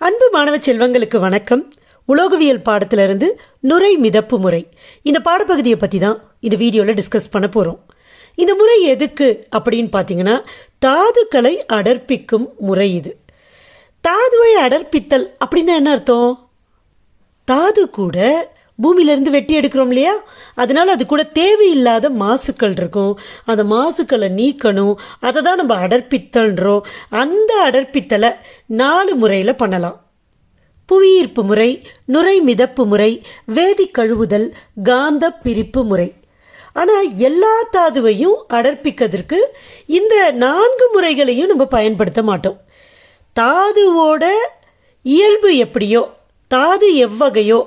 அன்பு மாணவ செல்வங்களுக்கு வணக்கம். உலோகவியல் பாடத்திலிருந்து நுரை மிதப்பு முறை. இந்த பாடப்பகுதியை பற்றி தான் இந்த வீடியோவில் டிஸ்கஸ் பண்ண போகிறோம் இந்த முறை எதுக்கு அப்படின்னு பார்த்தீங்கன்னா தாதுக்களை அடர்ப்பிக்கும் முறை இது. தாதுவை அடர்ப்பித்தல் அப்படின்னா என்ன அர்த்தம்? தாது கூட பூமியிலேருந்து வெட்டி எடுக்கிறோம் இல்லையா? அதனால் அது கூட தேவையில்லாத மாசுக்கள் இருக்கும். அந்த மாசுக்களை நீக்கணும். அதை தான் நம்ம அடர்ப்பித்தல்ன்றோம். அந்த அடர்ப்பித்தலை நாலு முறையில் பண்ணலாம். புவியீர்ப்பு முறை நுரை மிதப்பு முறை வேதி கழுவுதல் காந்த பிரிப்பு முறை. ஆனால் எல்லா தாதுவையும் அடர்ப்பிக்கிறதுக்கு இந்த நான்கு முறைகளையும் நம்ம பயன்படுத்த மாட்டோம். தாதுவோட இயல்பு எப்படியோ தாது எவ்வகையோ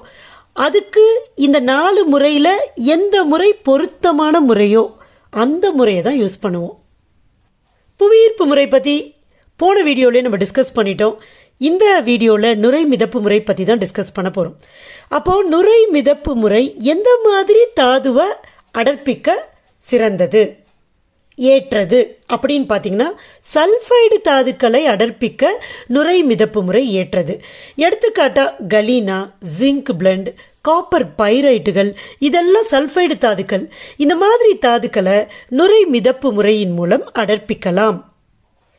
அதுக்கு இந்த நாலு முறையில் எந்த முறை பொருத்தமான முறையோ அந்த முறையை தான் யூஸ் பண்ணுவோம். புவியீர்ப்பு முறை பற்றி போன வீடியோவிலே நம்ம டிஸ்கஸ் பண்ணிட்டோம். இந்த வீடியோவில் நுரை மிதப்பு முறை பற்றி தான் டிஸ்கஸ் பண்ண போகிறோம் அப்போது நுரை மிதப்பு முறை எந்த மாதிரி தாதுவை அடர்ப்பிக்க சிறந்தது? ஏற்றது அப்படின்னு பார்த்தீங்கன்னா சல்ஃபைடு தாதுக்களை அடர்ப்பிக்க நுரை மிதப்பு முறை ஏற்றது. எடுத்துக்காட்டாக கலீனா ஜிங்க் பிளண்ட் காப்பர் பைரைட்டுகள் இதெல்லாம் சல்ஃபைடு தாதுக்கள். இந்த மாதிரி தாதுக்களை நுரை மிதப்பு முறையின் மூலம் அடர்ப்பிக்கலாம்.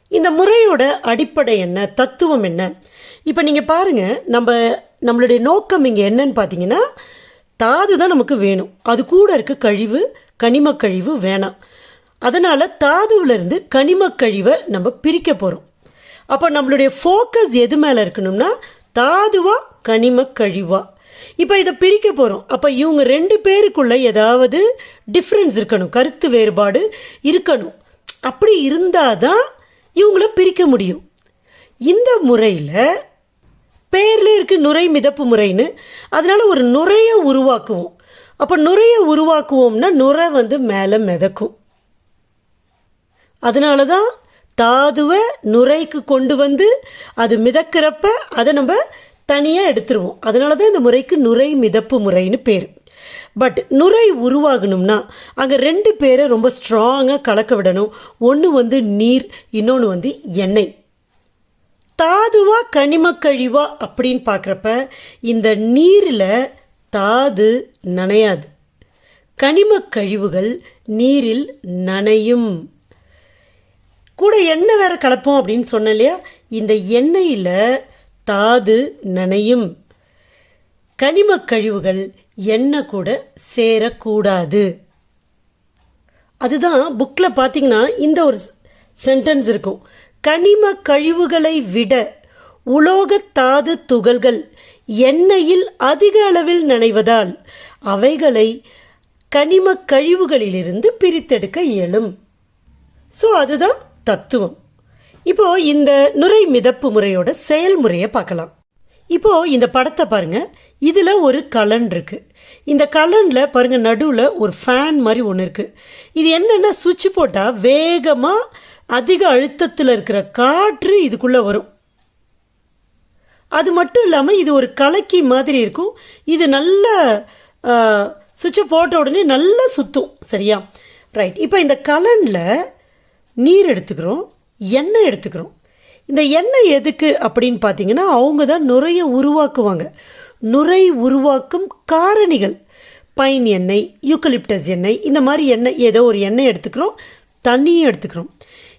இந்த முறையோட அடிப்படை என்ன தத்துவம் என்ன? இப்போ நீங்கள் பாருங்கள் நம்ம நம்மளுடைய நோக்கம் இங்கே என்னன்னு பார்த்தீங்கன்னா தாது தான் நமக்கு வேணும். அது கூட இருக்க கழிவு கனிம கழிவு வேணாம். அதனால் தாதுவிலேருந்து கனிம கழிவை நம்ம பிரிக்க போகிறோம் அப்போ நம்மளுடைய ஃபோக்கஸ் எது மேலே இருக்கணும்னா தாதுவா கனிம கழிவா. இப்போ இதை பிரிக்க போகிறோம் அப்போ இவங்க ரெண்டு பேருக்குள்ள ஏதாவது டிஃப்ரென்ஸ் இருக்கணும் கருத்து வேறுபாடு இருக்கணும். அப்படி இருந்தால் தான் இவங்கள பிரிக்க முடியும். இந்த முறையில் பேரில் இருக்குது நுரை மிதப்பு முறைன்னு. அதனால் ஒரு நுரையை உருவாக்குவோம். அப்போ நுரையை உருவாக்குவோம்னா நுரை வந்து மேலே மிதக்கும். அதனால தான் தாதுவை நுரைக்கு கொண்டு வந்து அது மிதக்கிறப்ப அதை நம்ம தனியாக எடுத்துருவோம். அதனால தான் இந்த முறைக்கு நுரை மிதப்பு முறைன்னு பேர். பட் நுரை உருவாகணும்னா அங்கே ரெண்டு பேரை ரொம்ப ஸ்ட்ராங்காக கலக்க விடணும். ஒன்று வந்து நீர் இன்னொன்று வந்து எண்ணெய். தாதுவா கனிமக்கழிவா அப்படின்னு பார்க்குறப்ப இந்த நீரில் தாது நனையாது. கனிமக்கழிவுகள் நீரில் நனையும். கூட எண்ணெய் வேற கலப்போம் அப்படின்னு சொன்னேன் இல்லையா? இந்த எண்ணெயில் தாது நனையும் கனிம கழிவுகள் எண்ணெய் கூட சேரக்கூடாது. அதுதான் புக்கில் பார்த்தீங்கன்னா இந்த ஒரு சென்டென்ஸ் இருக்கும். கனிம கழிவுகளை விட உலோக தாது துகள்கள் எண்ணெயில் அதிக அளவில் நனைவதால் அவைகளை கனிம கழிவுகளிலிருந்து பிரித்தெடுக்க இயலும். ஸோ அதுதான் தத்துவம். இப்போ இந்த நுரை மிதப்பு முறையோட செயல்முறையை பார்க்கலாம். இப்போ இந்த படத்தை பாருங்க. இதில் ஒரு கலன் இருக்கு. இந்த கலனில் பாருங்க நடுவில் ஒரு ஃபேன் மாதிரி ஒன்று இருக்கு. இது என்னென்னா சுவிட்ச் போட்டால் வேகமாக அதிக அழுத்தத்தில் இருக்கிற காற்று இதுக்குள்ளே வரும். அது மட்டும் இல்லாமல் இது ஒரு கலக்கி மாதிரி இருக்கும். இது நல்ல சுவிட்சை போட்ட உடனே நல்லா சுற்றும் சரியா? ரைட் இப்போ இந்த கலனில் நீர் எடுத்துக்கிறோம் எண்ணெய் எடுத்துக்கிறோம். இந்த எண்ணெய் எதுக்கு அப்படின்னு பார்த்தீங்கன்னா அவங்க தான் நுரையை உருவாக்குவாங்க. நுரை உருவாக்கும் காரணிகள். பைன் எண்ணெய் யூக்கலிப்டஸ் எண்ணெய் இந்த மாதிரி எண்ணெய் ஏதோ ஒரு எண்ணெய் எடுத்துக்கிறோம் தண்ணியும் எடுத்துக்கிறோம்.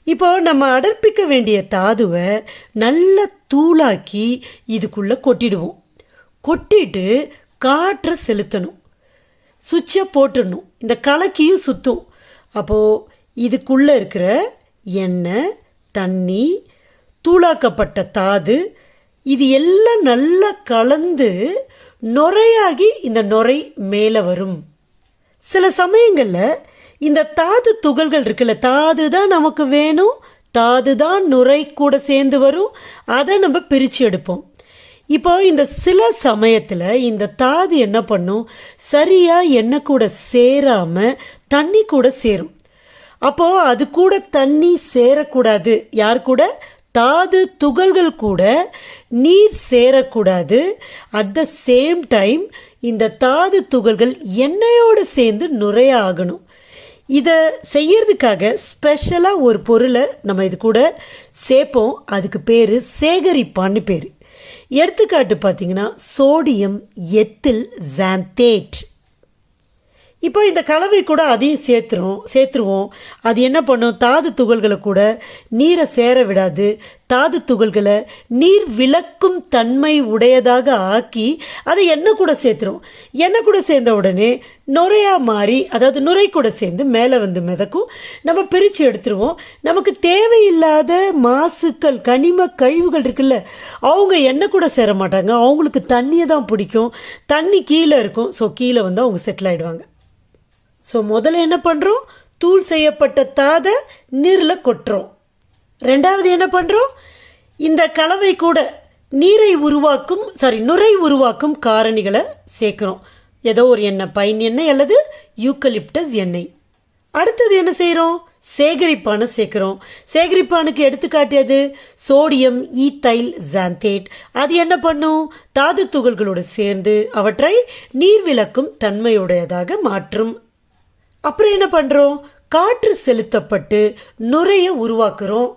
இப்போ நம்ம அடர்ப்பிக்க வேண்டிய தாதுவை நல்ல தூளாக்கி இதுக்குள்ளே கொட்டிடுவோம். கொட்டிட்டு காற்றை செலுத்தணும். சுவிட்சை போட்டுடணும். இந்த கலக்கியும் சுற்றும் அப்போது இதுக்குள்ளே இருக்கிற எண்ணெய் தண்ணி தூளாக்கப்பட்ட தாது இது எல்லாம் நல்லா கலந்து நுரையாகி இந்த நுரை மேலே வரும். சில சமயங்களில் இந்த தாது துகள்கள் இருக்குல்ல தாது தான் நமக்கு வேணும் தாது தான் நுரை கூட சேர்ந்து வரும் அதை நம்ம பிரித்து எடுப்போம். இப்போ இந்த சில சமயத்தில் இந்த தாது என்ன பண்ணும்? சரியாக எண்ணெய் கூட சேராமல் தண்ணி கூட சேரும். அப்போது அது கூட தண்ணி சேரக்கூடாது. யார் கூட? தாது துகள்கள் கூட நீர் சேரக்கூடாது. அட் த சேம் டைம் இந்த தாது துகள்கள் எண்ணெயோடு சேர்ந்து நுரைய ஆகணும் இதை செய்யறதுக்காக ஸ்பெஷலாக ஒரு பொருளை நம்ம இது கூட சேர்ப்போம் அதுக்கு பேர் சேகரிப்பான்னு பேர். எடுத்துக்காட்டு பார்த்தீங்கன்னா சோடியம் எத்தில் ஜான்தேட் இப்போ இந்த கலவை கூட அதையும் சேர்த்துரும் சேர்த்துருவோம். அது என்ன பண்ணும்? தாது துகள்களை கூட நீரை சேர விடாது. தாது துகள்களை நீர் விளக்கும் தன்மை உடையதாக ஆக்கி அதை எண்ணெய் கூட சேர்த்துரும். எண்ணெய் கூட சேர்ந்த உடனே நுரையாக மாறி அதாவது நுரை கூட சேர்ந்து மேலே வந்து மிதக்கும். நம்ம பிரித்து எடுத்துருவோம். நமக்கு தேவையில்லாத மாசுக்கள் கனிம கழிவுகள் இருக்குல்ல அவங்க எண்ணெய் கூட சேர மாட்டாங்க. அவங்களுக்கு தண்ணியை தான் பிடிக்கும். தண்ணி கீழே இருக்கும். ஸோ கீழே வந்து அவங்க செட்டில் ஆகிடுவாங்க ஸோ முதல்ல என்ன பண்ணுறோம் தூள் செய்யப்பட்ட தாதை நீரில் கொட்டுறோம். ரெண்டாவது என்ன பண்ணுறோம் இந்த கலவை கூட நீரை உருவாக்கும் சாரி நுரை உருவாக்கும் காரணிகளை சேர்க்குறோம். ஏதோ ஒரு எண்ணெய் பைன் எண்ணெய் அல்லது யூக்கலிப்டஸ் எண்ணெய். அடுத்தது என்ன செய்கிறோம் சேகரிப்பானை சேர்க்குறோம். சேகரிப்பானுக்கு எடுத்துக்காட்டியது சோடியம் ஈத்தைல் ஜாந்தேட் அது என்ன பண்ணும்? தாது துகள்களோடு சேர்ந்து அவற்றை நீர் விளக்கும் தன்மையுடையதாக மாற்றும். அப்புறம் என்ன பண்ணுறோம் காற்று செலுத்தப்பட்டு நுரையை உருவாக்குறோம்.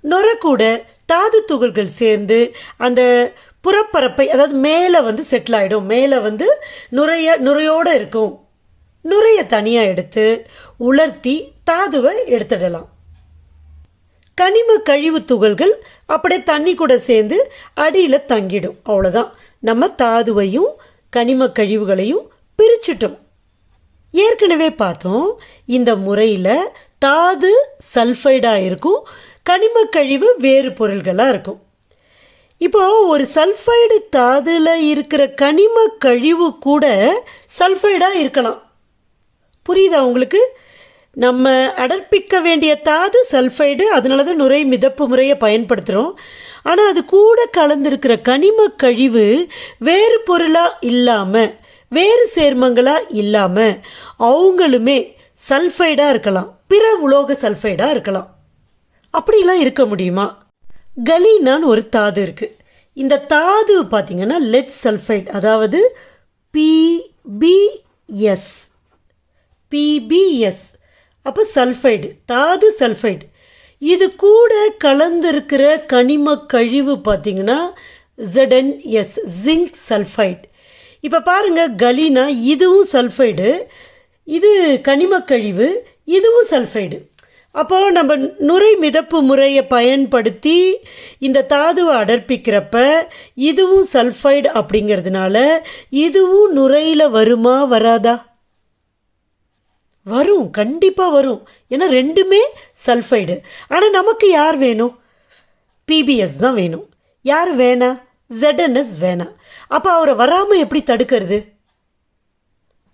நுரை கூட தாது துகள்கள் சேர்ந்து அந்த புறப்பரப்பை அதாவது மேலே வந்து செட்டில் ஆகிடும் மேலே வந்து நுரைய நுரையோடு இருக்கும். நுரையை தனியாக எடுத்து உலர்த்தி தாதுவை எடுத்துடலாம். கனிம கழிவு துகள்கள் அப்படியே தண்ணி கூட சேர்ந்து அடியில் தங்கிடும். அவ்வளோதான் நம்ம தாதுவையும் கனிம கழிவுகளையும் பிரிச்சிட்டோம். ஏற்கனவே பார்த்தோம் இந்த முறையில் தாது சல்ஃபைடாக இருக்கும் கனிம கழிவு வேறு பொருள்களாக இருக்கும். இப்போ ஒரு சல்ஃபைடு தாதுல இருக்கிற கனிம கழிவு கூட சல்ஃபைடாக இருக்கலாம். புரியுதா உங்களுக்கு? நம்ம அடர்ப்பிக்க வேண்டிய தாது சல்ஃபைடு அதனால தான் நுரை மிதப்பு முறையை பயன்படுத்துகிறோம் ஆனால் அது கூட கலந்துருக்கிற கனிம கழிவு வேறு பொருளாக இல்லாமல் வேறு சேர்மங்களாக இல்லாமல் அவங்களுமே சல்ஃபைடாக இருக்கலாம். பிற உலோக சல்ஃபைடாக இருக்கலாம். அப்படிலாம் இருக்க முடியுமா? கலீனான்னு ஒரு தாது இருக்குது இந்த தாது பார்த்தீங்கன்னா லெட் சல்ஃபைட் அதாவது பிபிஎஸ் பிபிஎஸ் அப்போ சல்ஃபைடு தாது சல்ஃபைடு இது கூட கலந்திருக்கிற கனிம கழிவு பார்த்தீங்கன்னா ZnS ஜிங்க் சல்ஃபைட் இப்போ பாருங்கள் கலீனா இதுவும் சல்ஃபைடு இது கனிம கழிவு இதுவும் சல்ஃபைடு அப்போது நம்ம நுரை மிதப்பு முறையை பயன்படுத்தி இந்த தாதுவை அடர்ப்பிக்கிறப்ப இதுவும் சல்ஃபைடு அப்படிங்கிறதுனால இதுவும் நுரையில் வருமா வராதா? வரும் கண்டிப்பாக வரும். ஏன்னா ரெண்டுமே சல்ஃபைடு ஆனால் நமக்கு யார் வேணும்? பிபிஎஸ் தான் வேணும். யார் வேணா? ZNS வேணாம் அப்போ அவரை வராமல் எப்படி தடுக்கிறது?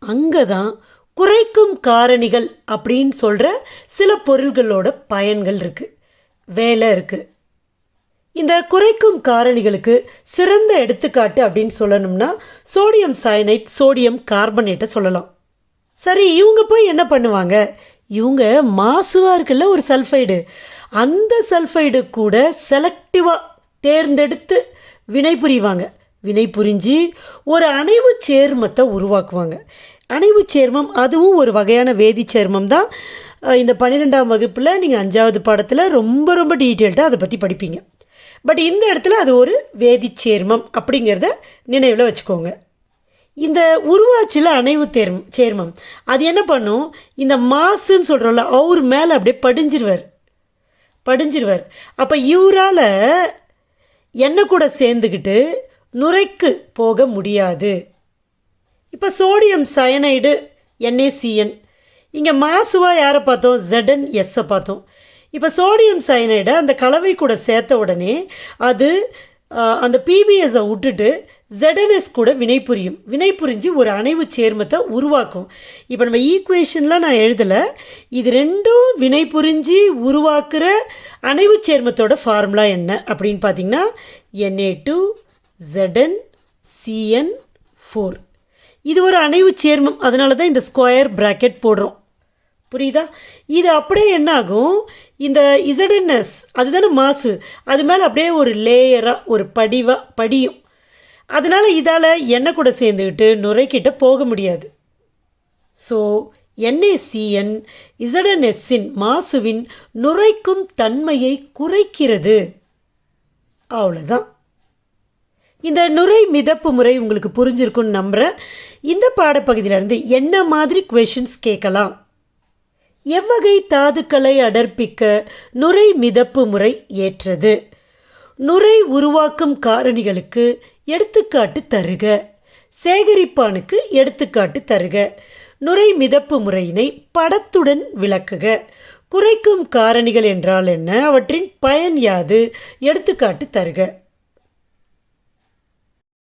அங்கே தான் குறைக்கும் காரணிகள் அப்படின்னு சொல்கிற சில பொருள்களோட பயன்கள் இருக்குது வேலை இருக்குது இந்த குறைக்கும் காரணிகளுக்கு சிறந்த எடுத்துக்காட்டு அப்படின்னு சொல்லணும்னா சோடியம் சயனைட் சோடியம் கார்பனேட்டை சொல்லலாம். சரி இவங்க போய் என்ன பண்ணுவாங்க? இவங்க மாசுவாக இருக்குல்ல ஒரு சல்ஃபைடு அந்த சல்ஃபைடு கூட செலக்டிவாக தேர்ந்தெடுத்து வினை புரிவாங்க வினை புரிஞ்சு ஒரு அணைவு சேர்மத்தை உருவாக்குவாங்க. அணைவு சேர்மம் அதுவும் ஒரு வகையான வேதி சேர்மம் தான். இந்த பன்னிரெண்டாம் வகுப்பில் நீங்கள் அஞ்சாவது பாடத்தில் ரொம்ப ரொம்ப டீட்டெயில்டாக அதை பற்றி படிப்பீங்க. பட் இந்த இடத்துல அது ஒரு வேதி சேர்மம் அப்படிங்கிறத நினைவில் வச்சுக்கோங்க. இந்த உருவாச்சியில் அணைவு தேர்மம் சேர்மம் அது என்ன பண்ணும்? இந்த மாசுன்னு சொல்கிறோம்ல அவர் மேலே அப்படியே படிஞ்சிருவார். படிஞ்சிருவார். அப்போ இவரால் எண்ணெய் கூட சேர்ந்துக்கிட்டு நுரைக்கு போக முடியாது. இப்போ சோடியம் சயனைடு என்ஏசிஎன் இங்கே மாசுவாக யாரை பார்த்தோம்? ஜெடன் எஸ்ஸை பார்த்தோம். இப்போ சோடியம் சயனைடை அந்த கலவை கூட சேர்த்த உடனே அது அந்த பிபிஎஸை விட்டுட்டு ZNS கூட வினை புரியும். வினை புரிஞ்சு ஒரு அணைவு சேர்மத்தை உருவாக்கும். இப்போ நம்ம ஈக்குவேஷன்லாம் நான் எழுதலை இது ரெண்டும் வினை புரிஞ்சு உருவாக்குற அணைவு சேர்மத்தோட ஃபார்முலா என்ன அப்படின்னு பார்த்தீங்கன்னா Na two ZN CN four இது ஒரு அணைவு சேர்மம். அதனால தான் இந்த ஸ்கொயர் ப்ராக்கெட் போடுறோம். புரியுதா? இது அப்படியே என்ன ஆகும் இந்த இசடனஸ் அதுதானே மாசு. அது மேலே அப்படியே ஒரு லேயராக ஒரு படிவாக படியும். அதனால் இதால் எண்ணெய் கூட சேர்ந்துக்கிட்டு நுரைக்கிட்ட போக முடியாது. ஸோ என்ஏசிஎன் இசடனெஸ்ஸின் மாசுவின் நுரைக்கும் தன்மையை குறைக்கிறது. அவ்வளோதான் இந்த நுரை மிதப்பு முறை உங்களுக்கு புரிஞ்சிருக்குன்னு நம்புகிறேன் இந்த பாடப்பகுதியிலேருந்து என்ன மாதிரி கொஷின்ஸ் கேட்கலாம்? எவ்வகை தாதுக்களை அடர்ப்பிக்க நுரை மிதப்பு முறை ஏற்றது? நுரை உருவாக்கும் காரணிகளுக்கு எடுத்துக்காட்டு தருக. சேகரிப்பானுக்கு எடுத்துக்காட்டு தருக. நுரை மிதப்பு முறையினை படத்துடன் விளக்குக. குறைக்கும் காரணிகள் என்றால் என்ன? அவற்றின் பயன் யாது? எடுத்துக்காட்டு தருக.